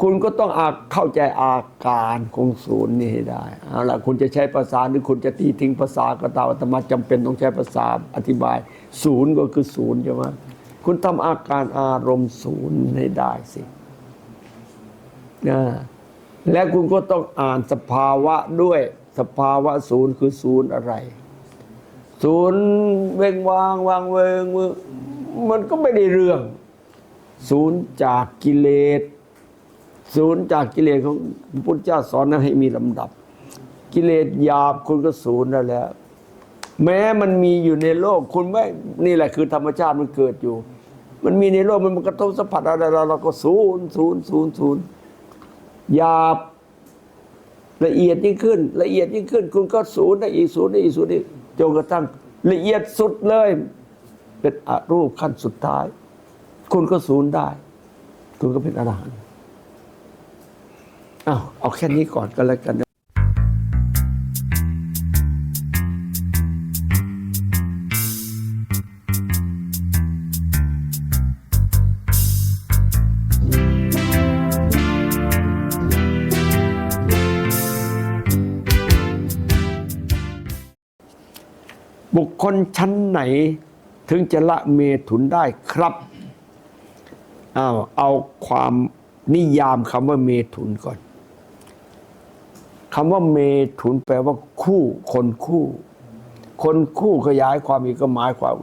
คุณก็ต้องอาเข้าใจอาการของศูนย์นี่ให้ได้เอาละคุณจะใช้ภาษาหรือคุณจะตีทิ้งภาษาก็ตามอาตมาจำเป็นต้องใช้ภาษาอธิบาย ศูนย์ก็คือศูนย์ใช่ไหมคุณทำอาการอารมณ์ศูนย์ให้ได้สินะและคุณก็ต้องอ่านสภาวะด้วยสภาวะศูนย์คือศูนย์อะไร ศูนย์เวงวางวางเวงมันก็ไม่ได้เรื่อง ศูนย์จากกิเลส ศูนย์จากกิเลสของพระพุทธเจ้าสอนนั้นให้มีลำดับ กิเลสหยาบคุณก็ศูนย์นั่นแหละแม้มันมีอยู่ในโลกคุณไม่นี่แหละคือธรรมชาติมันเกิดอยู่ มันมีในโลกมันกระทบสัมผัสอะไรเราเราก็ศูนย์ศูนย์ศูนย์ศูนย์หยาบละเอียดยิ่งขึ้น ละเอียดยิ่งขึ้น คุณก็ศูนย์ได้อีกศูนย์ได้อีกศูนย์ได้จนกระทั่งละเอียดสุดเลย เป็นอรูปขั้นสุดท้าย คุณก็ศูนย์ได้ คุณก็เป็นอรหันต์ อ้าวเอาแค่นี้ก่อนก็แล้วกันนะบุคคลชั้นไหนถึงจะละเมถุนได้ครับอ้าวเอาความนิยามคำว่าเมถุนก่อน คำว่าเมถุนแปลว่าคู่คนคู่ คนคู่ขยายความอีกก็หมายความ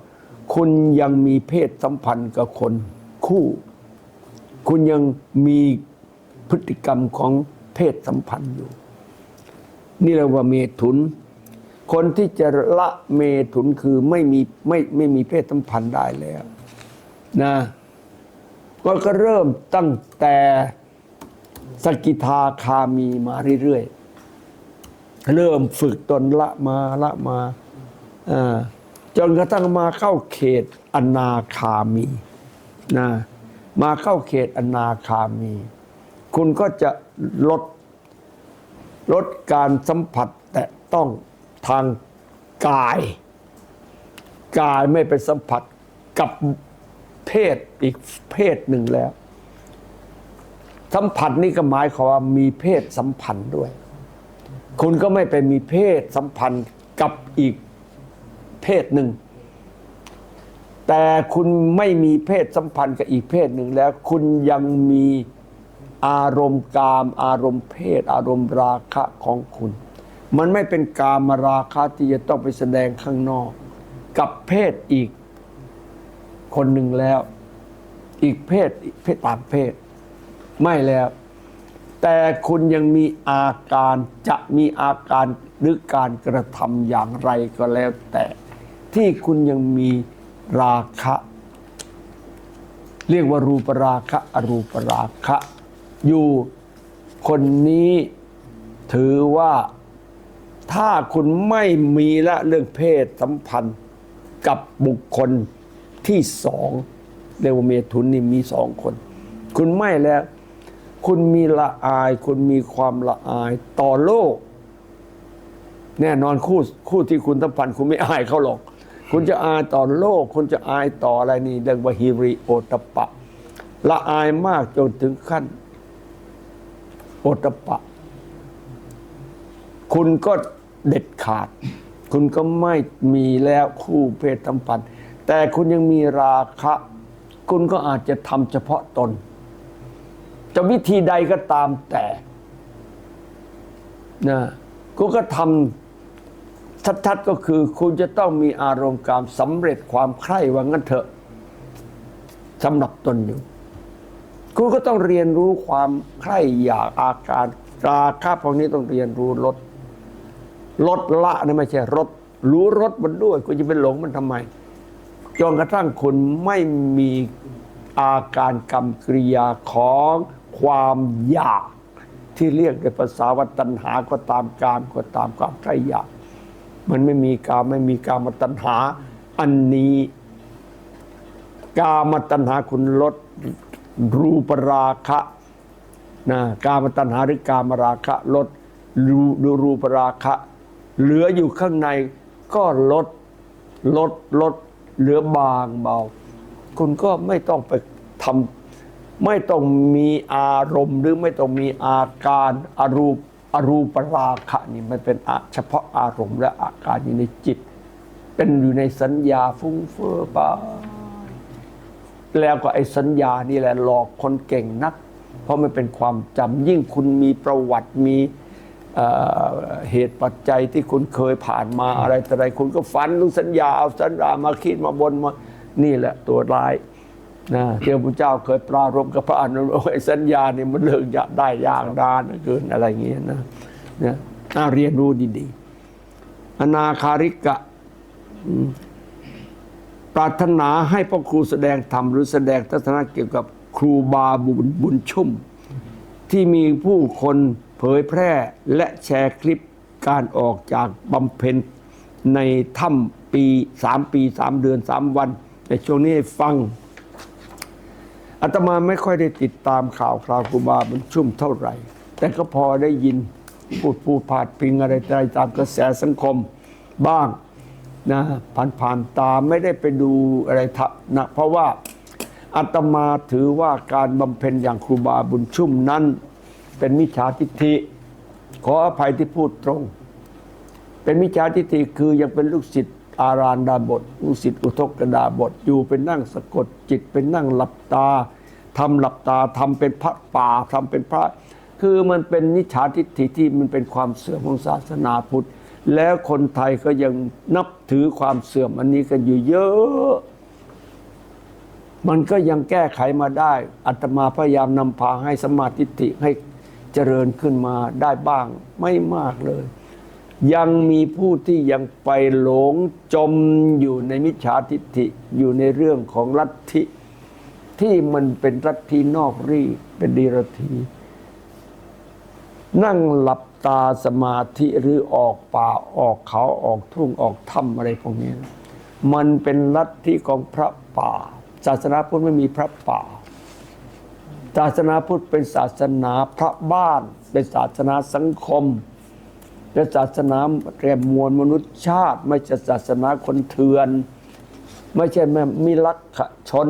คุณยังมีเพศสัมพันธ์กับคนคู่ คุณยังมีพฤติกรรมของเพศสัมพันธ์อยู่ นี่เรียกว่าเมถุน คนที่จะละเมถุนคือไม่มีไม่ไม่มีเพศสัมพันธ์ได้แล้วนะก็ก็เริ่มตั้งแต่สกิทาคามีมาเรื่อยๆ เริ่มฝึกตนละมาละมาจนกระทั่งมาเข้าเขตอนาคามีนะมาเข้าเขตอนาคามี คุณก็จะลดลดการสัมผัสแต่ต้องทางกาย กายไม่ไปสัมผัสกับเพศอีกเพศหนึ่งแล้ว สัมผัสนี่ก็หมายความว่ามีเพศสัมพันธ์ด้วย คุณก็ไม่ไปมีเพศสัมพันธ์กับอีกเพศหนึ่ง แต่คุณไม่มีเพศสัมพันธ์กับอีกเพศหนึ่งแล้ว คุณยังมีอารมณ์กาม อารมณ์เพศ อารมณ์ราคะของคุณ มันไม่เป็นกามราคะที่จะต้องไปแสดงข้างนอก กับเพศอีกคนหนึ่งแล้ว อีกเพศเพศตางเพศ ไม่แล้ว แต่คุณยังมีอาการจะมีอาการหรือการกระทำอย่างไรก็แล้วแต่ ที่คุณยังมีราคะ เรียกว่ารูปราคะอรูปราคะ อยู่คนนี้ถือว่าถ้าคุณไม่มีละเรื่องเพศสัมพันธ์กับบุคคลที่สองเรียกว่าเมถุนนี่มีสองคน คุณไม่แล้ว คุณมีละอาย คุณมีความละอายต่อโลก แน่นอนคู่คู่ที่คุณสัมพันธ์คุณไม่อายเขาหรอก คุณจะอายต่อโลก คุณจะอายต่ออะไรนี่เรียกว่าฮิริโอตปะ ละอายมากจนถึงขั้น โอตปปะคุณก็เด็ดขาด คุณก็ไม่มีแล้วคู่เพศสัมพันธ์ แต่คุณยังมีราคะ คุณก็อาจจะทำเฉพาะตน จะวิธีใดก็ตามแต่นะคุณก็ทำชัดๆก็คือ คุณจะต้องมีอารมณ์การสำเร็จความใคร่ว่างั้นเถอะสำหรับตนอยู่ คุณก็ต้องเรียนรู้ความใคร่อยากอาการราคะพวกนี้ต้องเรียนรู้ลดลดละนะไม่ใช่ลดรู้รสมันด้วย คุณจะเป็นหลงมันทำไมจนกระทั่งคุณไม่มีอาการกรรมกริยาของ ความอยาก ที่เรียกในภาษาวัตัณหาก็ตามการก็ตามความใครอยาก มันไม่มีกามไม่มีกามตัณหา อันนี้ กามตัณหาคุณลดรูปราคะนะกามตัณหาหรือกามราคะลดรูดูรูปราคะ เหลืออยู่ข้างในก็ลดลดลดเหลือบางเบา คุณก็ไม่ต้องไปท ไม่ต้องมีอารมณ์หรือไม่ต้องมีอาการอารูปอรูปราคะนี่มันเป็นเฉพาะอารมณ์และอาการอยู่ในจิต เป็นอยู่ในสัญญาฟุ้งเฟ้อไปแล้วก็ไอ้สัญญานี่แหละหลอกคนเก่งนัก เพราะมันเป็นความจำยิ่งคุณมีประวัติมีเเหตุปัจจัยที่คุณเคยผ่านมาอะไรแต่อะไรคุณก็ฝันถึงสัญญาเอาสัญญามาคิดมาบนมานี่แหละตัวร้าย นะเที่พระเจ้าเคยปรารบกับพระอนุนไอ้สัญญาเนี่ยมันเลิกยากได้ยากดานเกินอะไรเงี้ยนะเนี่ยน่าเรียนรู้ดีๆอนาคาริกะปรารถนาให้พ่อครูแสดงธรรมหรือแสดงทัศนะเกี่ยวกับครูบาบุญบุญชุ่ม ที่มีผู้คนเผยแพร่และแชร์คลิปการออกจากบำเพ็ญในถ้ำปีสามปีสามเดือนสามวัน ในช่วงนี้ฟัง อาตมาไม่ค่อยได้ติดตามข่าวคราวครูบาบุญชุ่มเท่าไหร่ แต่ก็พอได้ยินพูดพูดผาดพิงอะไรต่อตามกระแสสังคมบ้างนะผ่านผ่านๆตาไม่ได้ไปดูอะไรทะนะเพราะว่าอาตมาถือว่าการบำเพ็ญอย่างครูบาบุญชุ่มนั้น เป็นมิจฉาทิฏฐิขออภัยที่พูดตรง เป็นมิจฉาทิฏฐิคือยังเป็นลูกศิษย์ อารานดาบทลูกศิษย์อุทกกดาบทอยู่เป็นนั่งสะกดจิตเป็นนั่งหลับตาทำหลับตาทำเป็นพระป่าทำเป็นพระ คือมันเป็นมิจฉาทิฏฐิที่มันเป็นความเสื่อมของศาสนาพุทธ แล้วคนไทยก็ยังนับถือความเสื่อมอันนี้กันอยู่เยอะ มันก็ยังแก้ไขมาได้อัตมาพยายามนำพาให้สมาธิฏฐิให้เจริญขึ้นมาได้บ้างไม่มากเลย ยังมีผู้ที่ยังไปหลงจมอยู่ในมิจฉาทิฏฐิอยู่ในเรื่องของลัทธิที่มันเป็นลัทธินอกรีเป็นดีรธีนั่งหลับตาสมาธิหรือออกป่าออกเขาออกทุ่งออกถ้ำอะไรพวกนี้ มันเป็นลัทธิของพระป่า ศาสนาพุทธไม่มีพระป่า ศาสนาพุทธเป็นศาสนาพระบ้าน เป็นศาสนาสังคม เป็นศาสนาแก่มวลมนุษยชาติ ไม่ใช่ศาสนาคนเถื่อน ไม่ใช่แม่มิลักขชน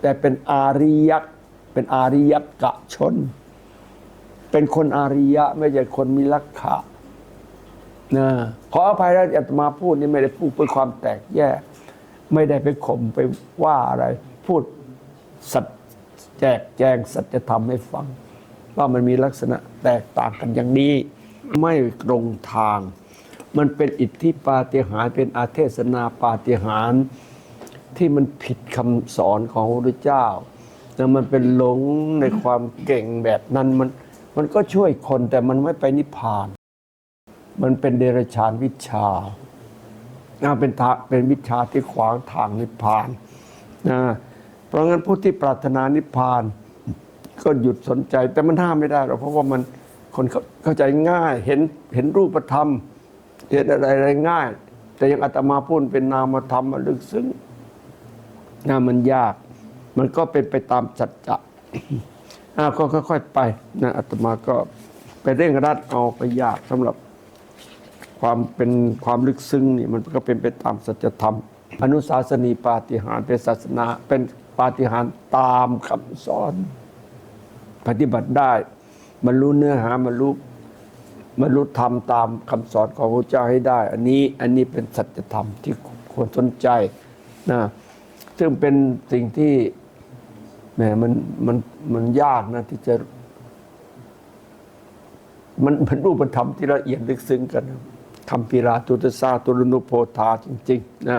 แต่เป็นอาริยักษ์เป็นอาริยกะชน เป็นคนอาริยะ ไม่ใช่คนมีลักขะนะขออภัยนะอาตมาพูดนี่ไม่ได้พูดเพื่อความแตกแยก ไม่ได้ไปข่มไปว่าอะไร พูดสัจแจกแจงสัจธรรมให้ฟัง ว่ามันมีลักษณะแตกต่างกันอย่างนี้ ไม่ตรงทาง มันเป็นอิทธิปาฏิหาริย์เป็นอาเทศนาปาฏิหาริย์ที่มันผิดคำสอนของพระพุทธเจ้าแต่มันเป็นหลงในความเก่งแบบนั้นมันมันก็ช่วยคนแต่มันไม่ไปนิพพาน มันเป็นเดรัจฉานวิชานะเป็นทาเป็นวิชาที่ขวางทางนิพพานนะเพราะงั้นผู้ที่ปรารถนานิพพาน ก็หยุดสนใจแต่มันห้ามไม่ได้หรอกเพราะว่ามัน คนเข้าเข้าใจง่ายเห็นเห็นรูปธรรมเห็นอะไรอะไรง่าย แต่ยังอาตมาพูดเป็นนามธรรมมันลึกซึ้งนะมันยาก มันก็เป็นไปตามจัจจะอ่าก็ค่อยๆไปนะอาตมาก็ไปเร่งรัดเอาไปยากสำหรับความเป็นความลึกซึ้งนี่มันก็เป็นไปตามสัจธรรม อนุสาสนีปาฏิหาริย์เป็นศาสนาเป็นปาฏิหาริย์ตามคำสอน ปฏิบัติได้ บรรลุเนื้อหาบรรลุบรรลุธรรมตามคำสอนของพระเจ้าให้ได้ อันนี้อันนี้เป็นสัจธรรมที่ควรสนใจนะซึ่งเป็นสิ่งที่แหมมันมันมันยากนะที่จะ มันเป็นรูปธรรมที่ละเอียดลึกซึ้งกันคำพิราตุตสาตุลนุโพธาจริง ๆ นะ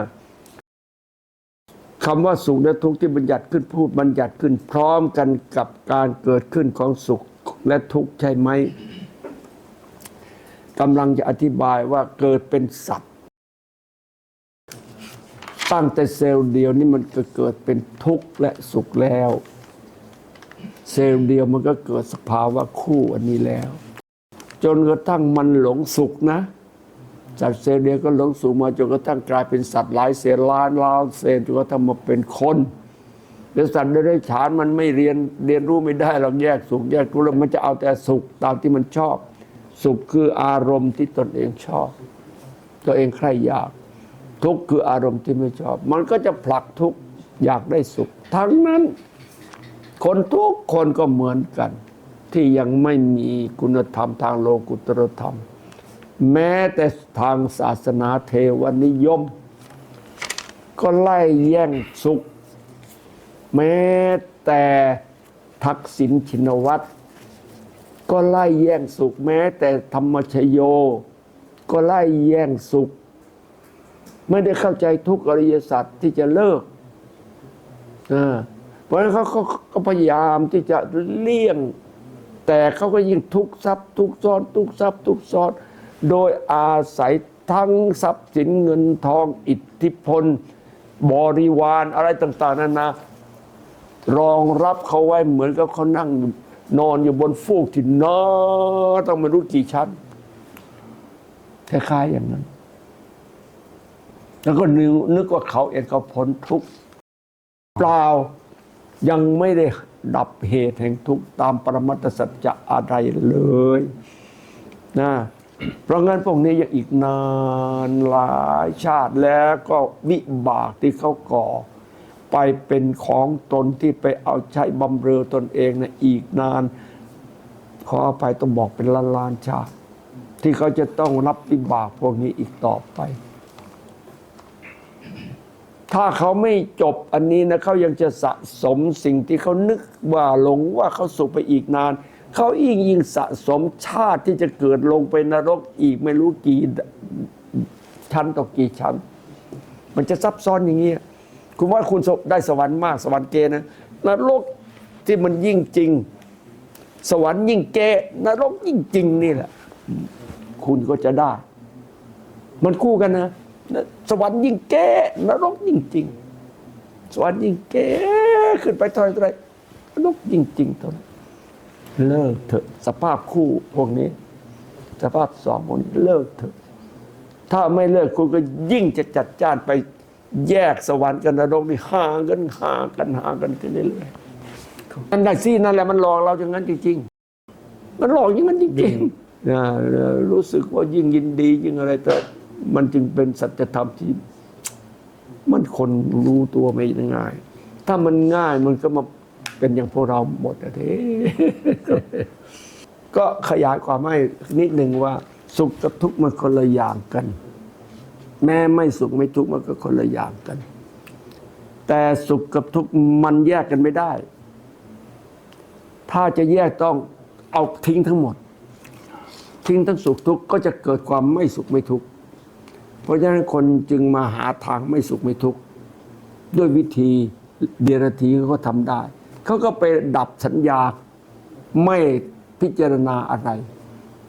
คำว่าสุขและทุกข์ที่บัญญัติขึ้นพูดบัญญัติขึ้นพร้อมกันกับการเกิดขึ้นของสุข และทุกข์ใช่ไหมกำลังจะอธิบายว่าเกิดเป็นสัตว์ ตั้งแต่เซลล์เดียวนี่มันก็เกิดเป็นทุกข์และสุขแล้ว เซลล์เดียวมันก็เกิดสภาวะคู่อันนี้แล้ว จนกระทั่งมันหลงสุขนะจากเซลล์เดียวก็หลงสุขมาจนกระทั่งกลายเป็นสัตว์หลายเซลล์ล้านล้านเซลล์จนกระทั่งมาเป็นคน แล้วสัตว์เดรัจฉานมันไม่เรียนเรียนรู้ไม่ได้หรอกแยกสุขแยกทุกข์แล้วมันจะเอาแต่สุขตามที่มันชอบ สุขคืออารมณ์ที่ตนเองชอบ ตัวเองใคร่อยาก ทุกข์คืออารมณ์ที่ไม่ชอบ มันก็จะผลักทุกข์อยากได้สุข ทั้งนั้น คนทุกคนก็เหมือนกัน ที่ยังไม่มีคุณธรรมทางโลกุตรธรรม แม้แต่ทางศาสนาเทวนิยม ก็ไล่แย่งสุข แม้แต่ทักษิณชินวัตรก็ไล่แย่งสุข แม้แต่ธรรมชโย ก็ไล่แย่งสุข ไม่ได้เข้าใจทุกอริยสัจที่จะเลิกเพราะฉะนั้นเขาก็พยายามที่จะเลี่ยง แต่เขาก็ยิ่งทุกข์ทรัพย์ทุกซ้อนทุกข์ทรัพย์ทุกซ้อน โดยอาศัยทั้งทรัพย์สินเงินทองอิทธิพล บริวารอะไรต่าง ๆนานา รองรับเขาไว้เหมือนกับเขานั่งนอนอยู่บนฟูกที่นอต้องไม่รู้กี่ชั้นคล้ายๆอย่างนั้น แล้วก็นึกนึกว่าเขาเองเขาพ้นทุกข์เปล่ายังไม่ได้ดับเหตุแห่งทุกข์ตามปรมัตสัจจะอะไรเลยนะเพราะงั้นพวกนี้ยังอีกนานหลายชาติแล้วก็วิบากที่เขาก่อ ไปเป็นของตนที่ไปเอาใช้บำเรอตนเองนะอีกนาน ขออภัยต้องบอกเป็นล้านล้านชาติที่เขาจะต้องรับวิบากพวกนี้อีกต่อไป ถ้าเขาไม่จบอันนี้นะเขายังจะสะสมสิ่งที่เขานึกว่าหลงว่าเขาสุขไปอีกนาน เขายิ่งยิ่งสะสมชาติที่จะเกิดลงไปนรกอีกไม่รู้กี่ชั้นต่อกี่ชั้น มันจะซับซ้อนอย่างนี้ย คุณว่าคุณได้สวรรค์มากสวรรค์เกนะนรกที่มันยิ่งจริง สวรรค์ยิ่งเกนรกยิ่งจริงนี่แหละ คุณก็จะได้ มันคู่กันนะ สวรรค์ยิ่งแก้นรกยิ่งจริง สวรรค์ยิ่งแก้ขึ้นไปเท่าไรเท่าไหรนรกยิ่งจริงเท่านั้นเลิกเถอะสภาพคู่พวกนี้ สภาพสองพวกนี้เลิกเถอะถ้าไม่เลิกคุณก็ยิ่งจะจัดจ้านไป แยกสวรรค์กับนรกนี่ห่างกันห่างกันห่างกันขึ้นเรื่อยๆนั่นได้สินั่นแหละมันหลอกเราอย่างนั้นจริงๆ มันหลอกอย่างนั้นจริงๆนะรู้สึกว่ายิ่งยินดียิ่งอะไรแต่มันจึงเป็นสัจธรรมที่มันคนรู้ตัวไม่ง่าย ถ้ามันง่ายมันก็มาเป็นอย่างพวกเราหมดอะเทก็ขยายความให้นิดหนึ่งว่าสุขกับทุกข์มันคนละอย่างกัน แม้ไม่สุขไม่ทุกข์มันก็คนละอย่างกัน แต่สุขกับทุกข์มันแยกกันไม่ได้ ถ้าจะแยกต้องเอาทิ้งทั้งหมด ทิ้งทั้งสุขทุกข์ก็จะเกิดความไม่สุขไม่ทุกข์เพราะฉะนั้นคนจึงมาหาทางไม่สุขไม่ทุกข์ด้วยวิธีเดียรถีเขาก็ทำได้ เขาก็ไปดับสัญญาไม่พิจารณาอะไร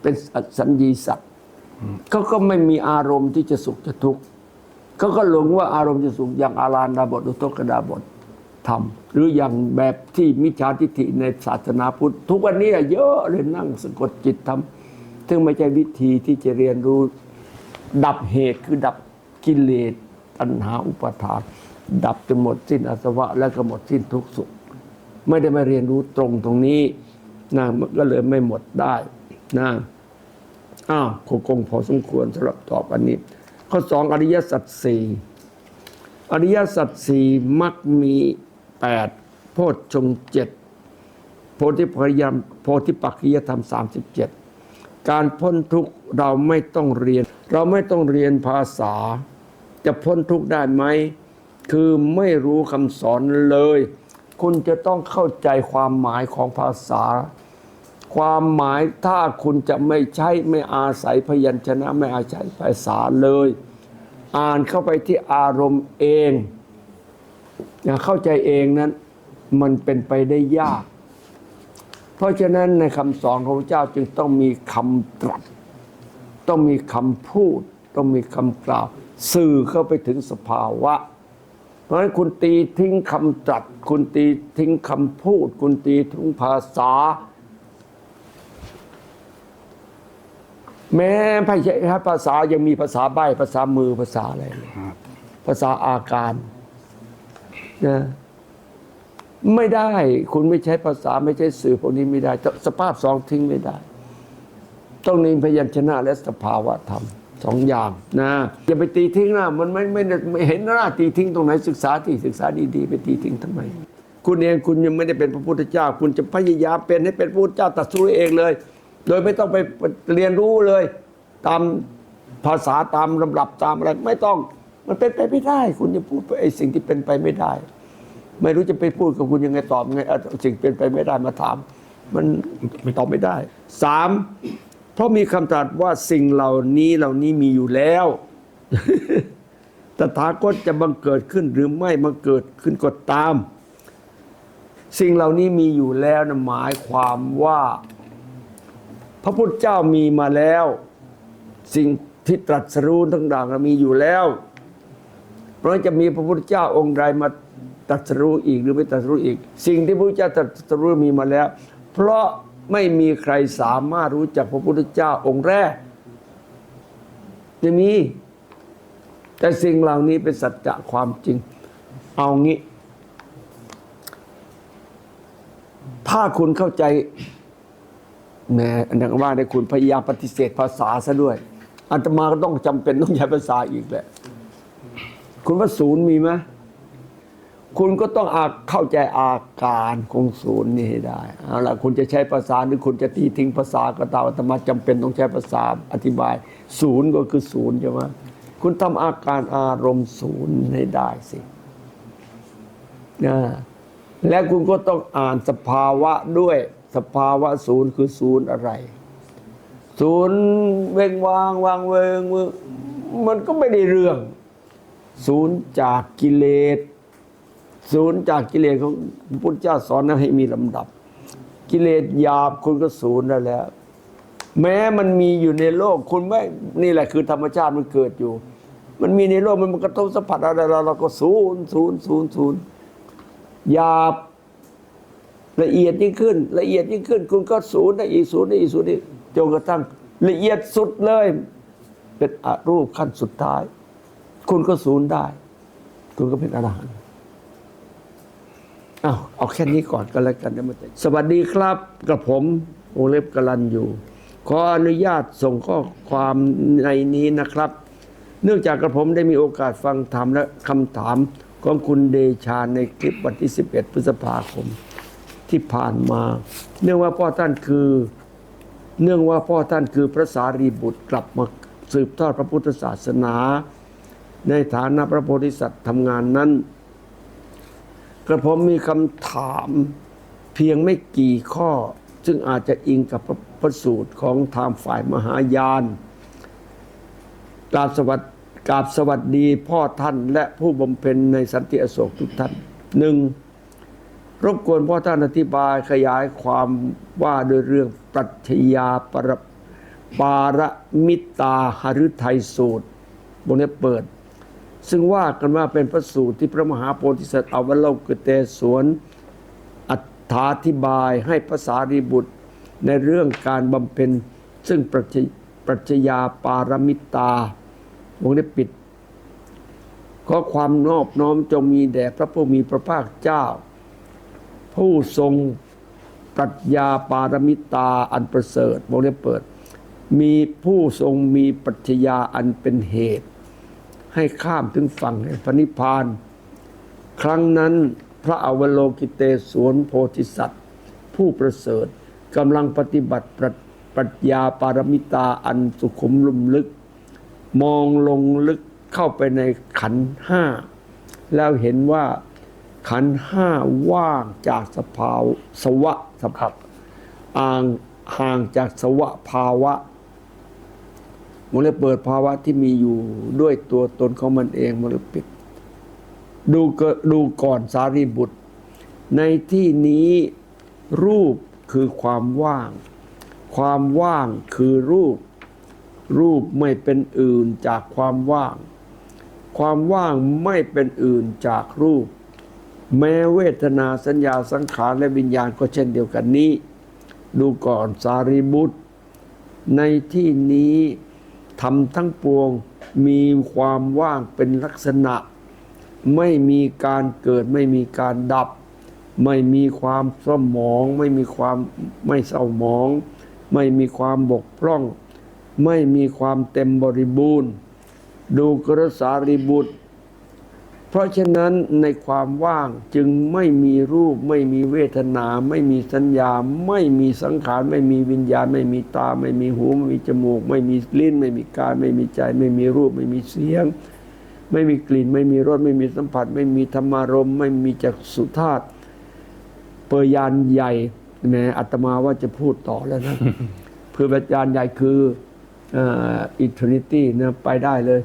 เป็นสัญญีสัตว์ เขาก็ไม่มีอารมณ์ที่จะสุขจะทุกข์เขาก็หลงว่าอารมณ์จะสุขอย่างอาราณดาบทอุทกดาบททำหรืออย่างแบบที่มิจฉาทิฏฐิในศาสนาพุทธ ทุกวันนี้เยอะเลยนั่งสะกดจิตทำซึ่งไม่ใช่วิธีที่จะเรียนรู้ดับเหตุคือดับกิเลสตัณหาอุปาทาน ดับจนหมดสิ้นอาสวะ แล้วก็หมดสิ้นทุกข์สุข ไม่ได้มาเรียนรู้ตรงตรงนี้นะมันก็เลยไม่หมดได้นะ อ้าวคงคงพอสมควรสำหรับตอบอันนี้ ข้อสองอริยสัจสี่อริยสัจสี่มักมีแปดโพชฌงเจ็ดโพธิพยามโพธิปักขิยธรรมสามสิบเจ็ดการพ้นทุกข์เราไม่ต้องเรียน เราไม่ต้องเรียนภาษา จะพ้นทุกข์ได้ไหม คือไม่รู้คำสอนเลย คุณจะต้องเข้าใจความหมายของภาษา ความหมายถ้าคุณจะไม่ใช้ไม่อาศัยพยัญชนะไม่อาศัยภาษาเลย อ่านเข้าไปที่อารมณ์เองอย่าเข้าใจเองนั้นมันเป็นไปได้ยาก เพราะฉะนั้นในคำสอนของพระเจ้าจึงต้องมีคำตรัส ต้องมีคำพูด ต้องมีคำกล่าว สื่อเข้าไปถึงสภาวะ เพราะฉะนั้นคุณตีทิ้งคำตรัส คุณตีทิ้งคำพูด คุณตีทิ้งภาษา แม้ไม่ใช่ภาษายังมีภาษาใบ้ภาษามือภาษาอะไรเลยภาษาอาการนะไม่ได้ คุณไม่ใช้ภาษาไม่ใช้สื่อพวกนี้ไม่ได้ สภาพสองทิ้งไม่ได้ ต้องมีพยัญชนะและสภาวะธรรมสองอย่างนะอย่าไปตีทิ้งนะมันไม่ไม่ไม่เห็นหน้าตีทิ้งตรงไหนศึกษาที่ศึกษาดีๆไปตีทิ้งทำไม คุณเองคุณยังไม่ได้เป็นพระพุทธเจ้า คุณจะพยายามเป็นให้เป็นพระพุทธเจ้าตรัดสู้เองเลย โดยไม่ต้องไปเรียนรู้เลย ตามภาษาตามลำดับตามอะไรไม่ต้องมันเป็นไปไม่ได้ คุณจะพูดไอ้สิ่งที่เป็นไปไม่ได้ ไม่รู้จะไปพูดกับคุณยังไงตอบยังไงเอาสิ่งเป็นไปไม่ได้มาถาม มันตอบไม่ได้สามเพราะมีคำตรัสว่าสิ่งเหล่านี้เหล่านี้มีอยู่แล้วตถาคตจะบังเกิดขึ้นหรือไม่บังเกิดขึ้นก็ตาม สิ่งเหล่านี้มีอยู่แล้วนะหมายความว่า พระพุทธเจ้ามีมาแล้ว สิ่งที่ตรัสรู้ทั้งด่างมีอยู่แล้ว เพราะจะมีพระพุทธเจ้าองค์ใดมาตรัสรู้อีกหรือไม่ตรัสรู้อีก สิ่งที่พระพุทธเจ้าตรัสรู้มีมาแล้ว เพราะไม่มีใครสามารถรู้จักพระพุทธเจ้าองค์แรกจะมี แต่สิ่งเหล่านี้เป็นสัจจะความจริง เอางี้ ถ้าคุณเข้าใจ แม่อันนั้นว่าในคุณพยายามปฏิเสธภาษาซะด้วยอัตมาก็ต้องจำเป็นต้องใช้ภาษาอีกแหละ คุณว่าศูนย์มีไหมคุณก็ต้องอาเข้าใจอาการของศูนย์นี่ให้ได้เอาละคุณจะใช้ภาษาหรือคุณจะตีทิ้งภาษาก็ตามอาตมาจำเป็นต้องใช้ภาษาอธิบาย ศูนย์ก็คือศูนย์ใช่ไหมคุณทำอาการอารมณ์ศูนย์ให้ได้สินะและคุณก็ต้องอ่านสภาวะด้วย สภาวะศูนย์คือศูนย์อะไร ศูนย์เวงวางวางเวงมันก็ไม่ได้เรื่อง ศูนย์จากกิเลสศูนย์จากกิเลสของพุทธเจ้าสอนให้มีลำดับ กิเลสหยาบคุณก็ศูนย์ได้แล้ว แม้มันมีอยู่ในโลกคุณไม่นี่แหละคือธรรมชาติมันเกิดอยู่ มันมีในโลกมันกระทบสัมผัสอะไรเราเราก็ศูนย์ศูนย์ศูนย์ศูนย์หยาบ ละเอียดยิ่งขึ้น ละเอียดยิ่งขึ้น คุณก็ศูนย์ได้อีกศูนย์ได้อีกศูนย์ได้จนกระทั่งละเอียดสุดเลย เป็นอรูปขั้นสุดท้าย คุณก็ศูนย์ได้ คุณก็เป็นอรหันต์เอาเอาแค่นี้ก่อนก็แล้วกันนะมาสวัสดีครับกับผมวงเล็บกลันอยู่ ขออนุญาตส่งข้อความในนี้นะครับ เนื่องจากกระผมได้มีโอกาสฟังธรรมและคำถามของคุณเดชาในคลิปวันที่ 11 พฤษภาคม ที่ผ่านมา เนื่องว่าพ่อท่านคือ เนื่องว่าพ่อท่านคือพระสารีบุตรกลับมาสืบทอดพระพุทธศาสนา ในฐานะพระโพธิสัตว์ทำงานนั้น กระผมมีคำถามเพียงไม่กี่ข้อ ซึ่งอาจจะอิงกับพระพระสูตรของทางฝ่ายมหายานกราบสวัสดกราบสวัสดีพ่อท่านและผู้บำเพ็ญในสันติอโศกทุกท่านหนึ่ง รบกวนพ่อท่านอธิบายขยายความว่าโดยเรื่องปรัชญาปรปารมิตาหฤทัยสูตรบนนี้เปิด ซึ่งว่ากันว่าเป็นพระสูตรที่พระมหาโพธิสัตว์อวโลกเตศวรอธิบายให้ภาษารีบุตรในเรื่องการบำเพ็ญ ซึ่งปรัชปรัชญาปารมิตาวงเล็บปิดขอความนอบน้อมจงมีแด่พระผู้มีพระภาคเจ้า ผู้ทรงปรัชญาปารมิตาอันประเสริฐวงเล็บเปิด มีผู้ทรงมีปรัชญาอันเป็นเหตุ ให้ข้ามถึงฝั่งแห่งพระนิพพาน ครั้งนั้นพระอวโลกิเตศวนโพธิสัตว์ ผู้ประเสริฐกำลังปฏิบัติปรัชญาปารมิตาอันสุขุมลุ่มลึก มองลงลึกเข้าไปในขันห้า แล้วเห็นว่า ขันธ์ห้าว่างจากสภาวสวะสภาพอ่างห่างจากสวะภาวะมันเลยเปิดภาวะที่มีอยู่ด้วยตัวตนของมันเองมันเลยปิดดูก็ดูก่อนสารีบุตร ในที่นี้รูปคือความว่าง ความว่างคือรูป รูปไม่เป็นอื่นจากความว่าง ความว่างไม่เป็นอื่นจากรูป แม้เวทนาสัญญาสังขารและวิญญาณก็เช่นเดียวกันนี้ ดูก่อนสารีบุตร ในที่นี้ทำทั้งปวงมีความว่างเป็นลักษณะ ไม่มีการเกิดไม่มีการดับ ไม่มีความเศรมอง ไม่มีความไม่เศร้าหมอง ไม่มีความบกพร่อง ไม่มีความเต็มบริบูรณ์ ดูกระสารีบุตร เพราะฉะนั้นในความว่างจึงไม่มีรูป ไม่มีเวทนา ไม่มีสัญญา ไม่มีสังขาร ไม่มีวิญญาณ ไม่มีตา ไม่มีหูไม่มีจมูก ไม่มีลิ้น ไม่มีกาย ไม่มีใจ ไม่มีรูป ไม่มีเสียง ไม่มีกลิ่น ไม่มีรส ไม่มีสัมผัส ไม่มีธรรมารมไม่มีจักสุธาตุเปรยานใหญ่แหมอาตมาว่าจะพูดต่อแล้วนะเพื่อปัญญาณใหญ่คืออิทริตี้นะไปได้เลย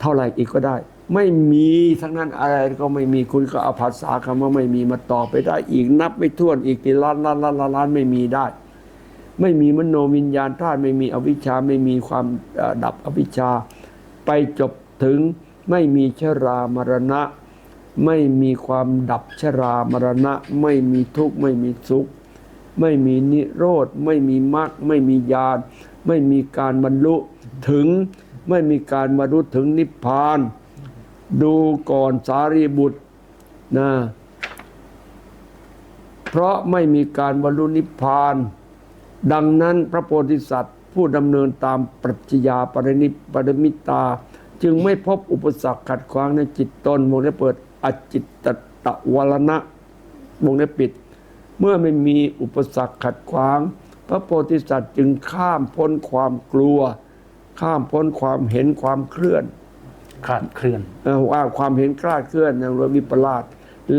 เท่าไหร่อีกก็ได้ ไม่มีทั้งนั้นอะไรก็ไม่มีคุณก็เอาภาษาคำว่าไม่มีมาต่อไปได้ อีกนับไม่ถ้วนอีกกี่ล้านล้านล้านล้านล้านไม่มีได้ ไม่มีมโนวิญญาณธาตุไม่มีอวิชชาไม่มีความดับอวิชชา ไปจบถึงไม่มีชรามรณะ ไม่มีความดับชรามรณะ ไม่มีทุกข์ไม่มีสุข ไม่มีนิโรธ ไม่มีมรรคไม่มีญาณไม่มีการบรรลุถึงไม่มีการบรรลุถึงนิพพาน ดูก่อนสารีบุตรนะเพราะไม่มีการบรรลุนิพพาน ดังนั้นพระโพธิสัตว์ ผู้ดำเนินตามปรัชญาปรินิปรมิตา จึงไม่พบอุปสรรคขัดขวางในจิตตนวงได้เปิดอจิตตตะวรณะวงได้ปิด เมื่อไม่มีอุปสรรคขัดขวาง พระโพธิสัตว์จึงข้ามพ้นความกลัว ข้ามพ้นความเห็นความเคลื่อน คลาดเคลื่อนว่าความเห็นคลาดเคลื่อนอย่างวิปลาส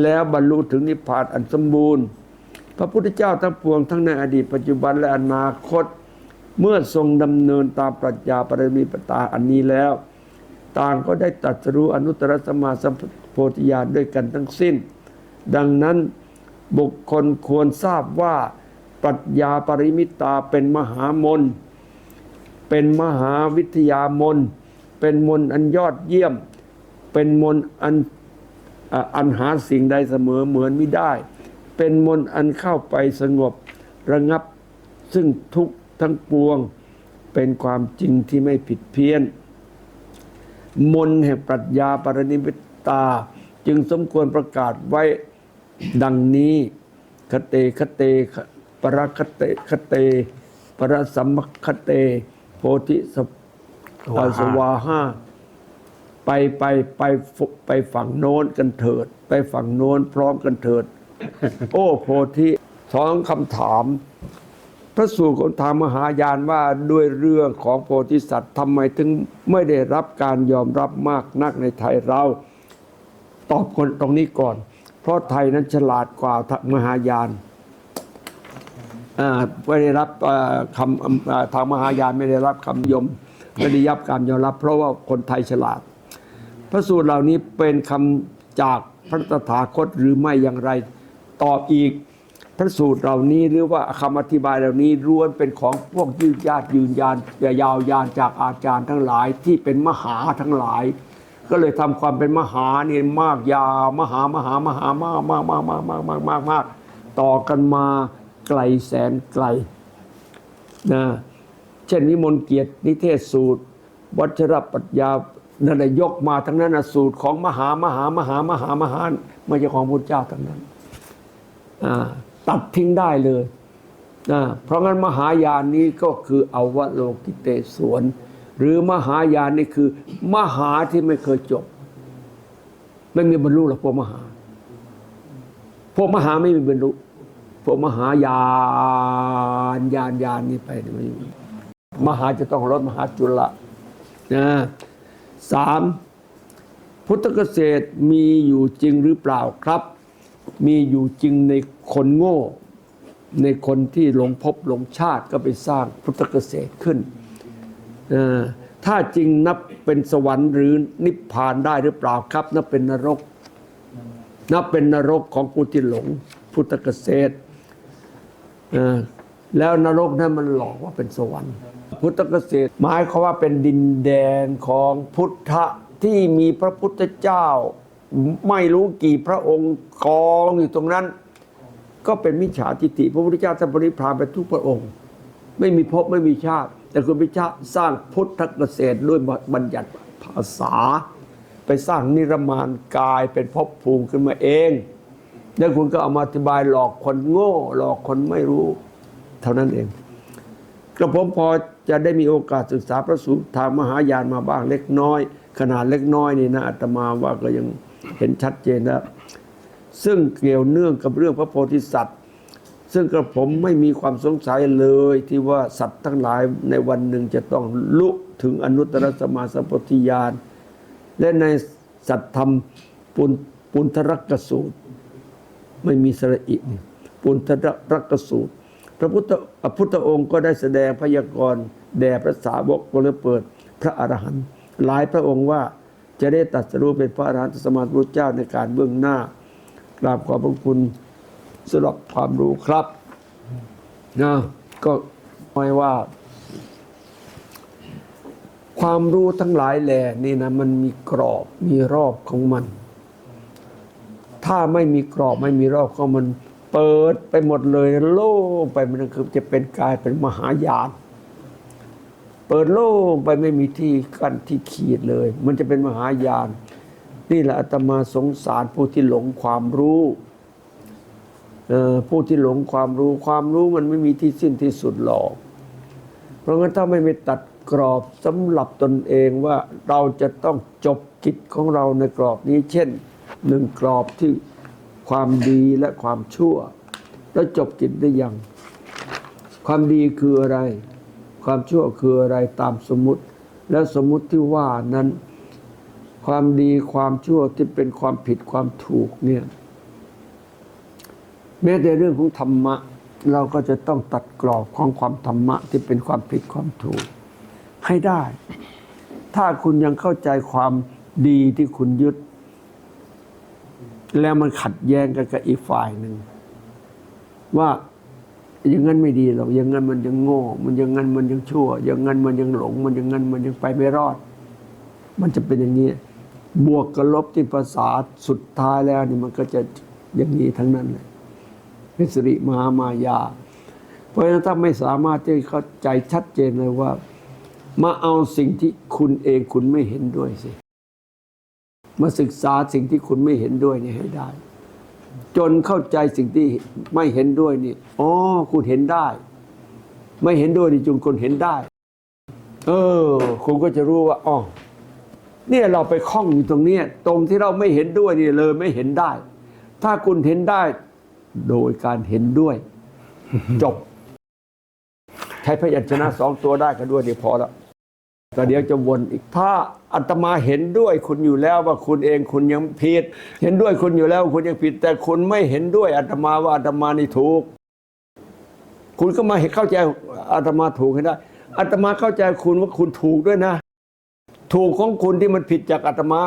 แล้วบรรลุถึงนิพพานอันสมบูรณ์ พระพุทธเจ้าทั้งปวงทั้งในอดีตปัจจุบันและอนาคต เมื่อทรงดำเนินตามปรัชญาปรมีปตาอันนี้แล้ว ต่างก็ได้ตรัสรู้อนุตตรสมมาสัมโพธิญาณด้วยกันทั้งสิ้น ดังนั้นบุคคลควรทราบว่าปรัชญาปริมิตาเป็นมหามน เป็นมหาวิทยามน เป็นมนต์อันยอดเยี่ยม เป็นมนอันอันหาสิ่งใดเสมอเหมือนไม่ได้ เป็นมนต์อันเข้าไปสงบระงับ ซึ่งทุกทั้งปวงเป็นความจริงที่ไม่ผิดเพี้ยน มนต์แห่งปรัชญาปรนิมิตา จึงสมควรประกาศไว้ดังนี้ คเตคเตปรคเตคเต ปรสัมมคเต โพธิส วาหะสวาห้าไปไปไปฟุไปฝั่งโน้นกันเถิด ไปฝั่งโน้นพร้อมกันเถิด โอ้โพธิสองคำถาม พระสูตรของทางมหายานว่าด้วยเรื่องของโพธิสัตว์ทำไมถึงไม่ได้รับการยอมรับมากนักในไทยเรา ตอบคนตรงนี้ก่อน เพราะไทยนั้นฉลาดกว่าทางมหายานอ่าไม่ได้รับเอ่อคำอ่าทางมหายานไม่ได้รับคำยม ไม่ได้ยับการยอมรับ เพราะว่าคนไทยฉลาด พระสูตรเหล่านี้เป็นคำจากพระตถาคตหรือไม่อย่างไร ตอบอีกพระสูตรเหล่านี้หรือว่าคำอธิบายเหล่านี้ร้วนเป็นของพวกยืดญาติยืนยานยาวยานจากอาจารย์ทั้งหลายที่เป็นมหาทั้งหลาย ก็เลยทำความเป็นมหาเนี่ยมากยาวมหามหามหามากมากมากมากมากมากมากต่อกันมาไกลแสนไกลนะ ช่นวิมลเกียรตินิเทศสูตร วัชรปรัชญานั่นยกมาทั้งนั้นนะสูตรของมหามหามหามหามหาไม่ใช่ของพุทธเจ้าทั้งนั้นตัดทิ้งได้เลยนะเพราะงั้นมหายานนี้ก็คืออวโลกิเตสวน หรือมหายานนี่คือ มหาที่ไม่เคยจบ ไม่มีบรรลุหรอกพวกมหา พวกมหาไม่มีบรรลุพวกมหายานยานยานนี่ไปไม่มี มหาจะต้องลดมหาจุลละนะสามพุทธเกษตรมีอยู่จริงหรือเปล่าครับ มีอยู่จริงในคนโง่ ในคนที่หลงภพหลงชาติก็ไปสร้างพุทธเกษตรขึ้น ถ้าจริงนับเป็นสวรรค์หรือนิพพานได้หรือเปล่าครับ นับเป็นนรก นับเป็นนรกของผู้ที่หลงพุทธเกษตร แล้วนรกนั้นมันหลอกว่าเป็นสวรรค์ พุทธเกษตรหมายความว่าเป็นดินแดนของพุทธที่มีพระพุทธเจ้า ไม่รู้กี่พระองค์กองอยู่ตรงนั้น ก็เป็นมิจฉาทิฏฐิพระพุทธเจ้าท่านบริพามไปทุกพระองค์ ไม่มีภพไม่มีชาติ แต่คุณพิชาสร้างพุทธเกษตรด้วยบัญญัติภาษา ไปสร้างนิรมานกายเป็นภพภูมิขึ้นมาเองแล้วคุณก็เอามาอธิบายหลอกคนโง่ หลอกคนไม่รู้ เท่านั้นเองกระผมพอจะได้มีโอกาสศึกษาพระสูตรทางมหายานมาบ้างเล็กน้อย ขนาดเล็กน้อยนี่นะอาตมาว่าก็ยังเห็นชัดเจนแล้วซึ่งเกี่ยวเนื่องกับเรื่องพระโพธิสัตว์ ซึ่งกระผมไม่มีความสงสัยเลยที่ว่าสัตว์ทั้งหลายในวันหนึ่งจะต้องลุถึงอนุตตรสมาสัพพธิญาณและในสัตธรรมปุณปุณธรักกสูตร ไม่มีสระอิปุณธรักกสูตร พระพุทธพระพุทธองค์ก็ได้แสดงพยากรณ์แด่พระสาวกบริเปิดพระอรหันต์หลายพระองค์ว่าจะได้ตรัสรู้เป็นพระอรหันตสมาสัมพุทธเจ้าในการเบื้องหน้ากราบขอบพระคุณสำหรับความรู้ครับนะก็หมายว่า ความรู้ทั้งหลายแหล่นี่นะมันมีกรอบมีรอบของมัน ถ้าไม่มีกรอบไม่มีรอบของมัน เปิดไปหมดเลยโล่งไปมันคือจะเป็นกายเป็นมหายาน เปิดโล่งไปไม่มีที่กั้นที่ขีดเลย มันจะเป็นมหายาน นี่แหละอาตมาสงสารผู้ที่หลงความรู้ผู้ที่หลงความรู้ความรู้มันไม่มีที่สิ้นที่สุดหรอก เพราะงั้นถ้าไม่ไปตัดกรอบสำหรับตนเองว่าเราจะต้องจบกิจของเราในกรอบนี้ เช่นหนึ่งกรอบที่ ความดีและความชั่ว แล้วจบกิจได้ยัง ความดีคืออะไร ความชั่วคืออะไรตามสมมติ และสมมุติที่ว่านั้น ความดีความชั่วที่เป็นความผิดความถูกเนี่ยแม้แต่เรื่องของธรรมะ เราก็จะต้องตัดกรอบของความธรรมะที่เป็นความผิดความถูก ให้ได้ ถ้าคุณยังเข้าใจความดีที่คุณยึด แล้วมันขัดแย้งกันกับอีกฝ่ายหนึ่งว่าอย่างนั้นไม่ดีหรอกอย่างนั้นมันยังโง่ มันอย่างนั้นมันยังชั่ว อย่างนั้นมันยังหลง มันอย่างนั้นมันยังไปไม่รอด มันจะเป็นอย่างนี้ บวกกับลบที่ภาษาสุดท้ายแล้วนี่มันก็จะอย่างนี้ทั้งนั้นเลยเป็นสิริมหามายา เพราะฉะนั้นถ้าไม่สามารถที่เข้าใจชัดเจนเลยว่า มาเอาสิ่งที่คุณเองคุณไม่เห็นด้วยสิ มาศึกษาสิ่งที่คุณไม่เห็นด้วยนี่ให้ได้ จนเข้าใจสิ่งที่ไม่เห็นด้วยนี่อ๋อคุณเห็นได้ ไม่เห็นด้วยนี่จงคุณเห็นได้ เออ คุณก็จะรู้ว่าอ๋อเนี่ยเราไปคล้องอยู่ตรงเนี้ยตรงที่เราไม่เห็นด้วยนี่เลยไม่เห็นได้ ถ้าคุณเห็นได้ โดยการเห็นด้วย จบ ใช้พยัญชนะสองตัวได้ก็ด้วยเดียวพอแล้ว ก็เดี๋ยวจะวนอีก ถ้าอาตมาเห็นด้วยคุณอยู่แล้วว่าคุณเองคุณยังผิด เห็นด้วยคุณอยู่แล้วคุณยังผิด แต่คุณไม่เห็นด้วยอาตมาว่าอาตมานี่ถูก คุณก็มาเห็นเข้าใจอาตมาถูกให้ได้อาตมาเข้าใจคุณว่าคุณถูกด้วยนะ ถูกของคุณที่มันผิดจากอาตมา